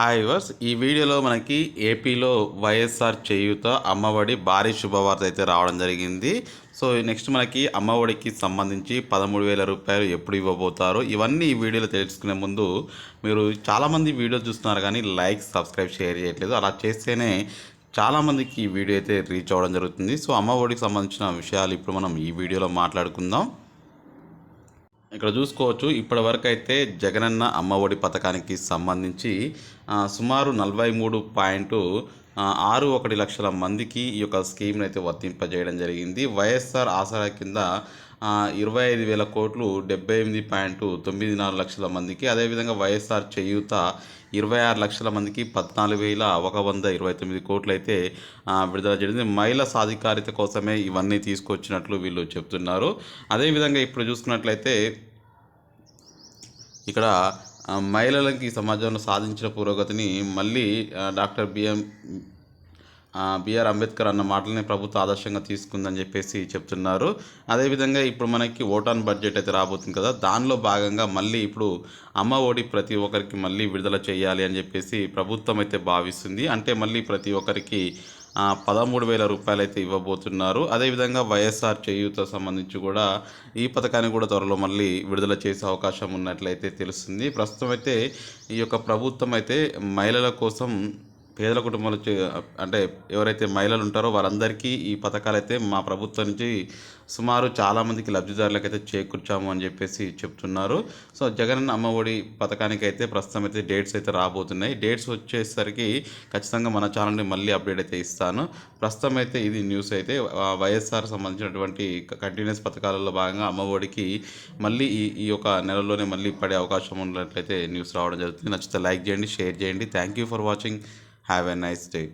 Hi verse ఈ వీడియోలో మనకి ఏపీలో వైఎస్ఆర్ చేయూత అమ్మఒడి భారీ శుభవార్త అయితే రావడం జరిగింది. సో నెక్స్ట్ మనకి అమ్మఒడికి సంబంధించి పదమూడు వేల రూపాయలు ఎప్పుడు ఇవ్వబోతారు ఇవన్నీ ఈ వీడియోలో తెలుసుకునే ముందు మీరు చాలామంది వీడియో చూస్తున్నారు కానీ లైక్ సబ్స్క్రైబ్ షేర్ చేయట్లేదు. అలా చేస్తేనే చాలామందికి ఈ వీడియో అయితే రీచ్ అవ్వడం జరుగుతుంది. సో అమ్మఒడికి సంబంధించిన విషయాలు ఇప్పుడు మనం ఈ వీడియోలో మాట్లాడుకుందాం. ఇక్కడ చూసుకోవచ్చు ఇప్పటి వరకు అయితే జగనన్న అమ్మఒడి పథకానికి సంబంధించి సుమారు నలభై మూడు పాయింట్ ఆరు ఒకటి లక్షల మందికి ఈ యొక్క స్కీమ్ని అయితే వర్తింపజేయడం జరిగింది. వైఎస్ఆర్ ఆసరా కింద ఇరవై ఐదు వేల కోట్లు డెబ్బై ఎనిమిది పాయింట్ తొమ్మిది నాలుగు లక్షల మందికి అదేవిధంగా వైఎస్ఆర్ చేయూత ఇరవై ఆరు లక్షల మందికి పద్నాలుగు వేల ఒక వంద ఇరవై తొమ్మిది కోట్లు అయితే విడుదల చేయడం మహిళ సాధికారిత కోసమే ఇవన్నీ తీసుకొచ్చినట్లు వీళ్ళు చెప్తున్నారు. అదేవిధంగా ఇప్పుడు చూసుకున్నట్లయితే ఇక్కడ మహిళలకి సమాజంలో సాధించిన పురోగతిని మళ్ళీ డాక్టర్ బిఎం బిఆర్ అంబేద్కర్ అన్న మాటలని ప్రభుత్వం ఆదర్శంగా తీసుకుందని చెప్పేసి చెప్తున్నారు. అదేవిధంగా ఇప్పుడు మనకి ఓటాన్ బడ్జెట్ అయితే రాబోతుంది కదా దానిలో భాగంగా మళ్ళీ ఇప్పుడు అమ్మ ఒడి ప్రతి ఒక్కరికి మళ్ళీ విడుదల చేయాలి అని చెప్పేసి ప్రభుత్వం అయితే భావిస్తుంది. అంటే మళ్ళీ ప్రతి ఒక్కరికి పదమూడు వేల రూపాయలు అయితే ఇవ్వబోతున్నారు. అదేవిధంగా వైఎస్ఆర్ చేయూత సంబంధించి కూడా ఈ పథకాన్ని కూడా త్వరలో మళ్ళీ విడుదల చేసే అవకాశం ఉన్నట్లయితే తెలుస్తుంది. ప్రస్తుతం అయితే ఈ యొక్క ప్రభుత్వం అయితే మహిళల కోసం పేదల కుటుంబాలు నుంచి అంటే ఎవరైతే మహిళలు ఉంటారో వారందరికీ ఈ పథకాలు అయితే మా ప్రభుత్వం నుంచి సుమారు చాలామందికి లబ్ధిదారులకు అయితే చేకూర్చాము అని చెప్పేసి చెప్తున్నారు. సో జగన్ అమ్మ ఒడి పథకానికి అయితే ప్రస్తుతం అయితే డేట్స్ అయితే రాబోతున్నాయి. డేట్స్ వచ్చేసరికి ఖచ్చితంగా మన ఛానల్ని మళ్ళీ అప్డేట్ అయితే ఇస్తాను. ప్రస్తుతం అయితే ఇది న్యూస్ అయితే వైఎస్ఆర్ సంబంధించినటువంటి కంటిన్యూస్ పథకాలలో భాగంగా అమ్మఒడికి మళ్ళీ ఈ ఈ యొక్క నెలలోనే మళ్ళీ పడే అవకాశం ఉన్నట్లయితే న్యూస్ రావడం జరుగుతుంది. నచ్చితే లైక్ చేయండి షేర్ చేయండి. Thank you for watching. Have a nice day.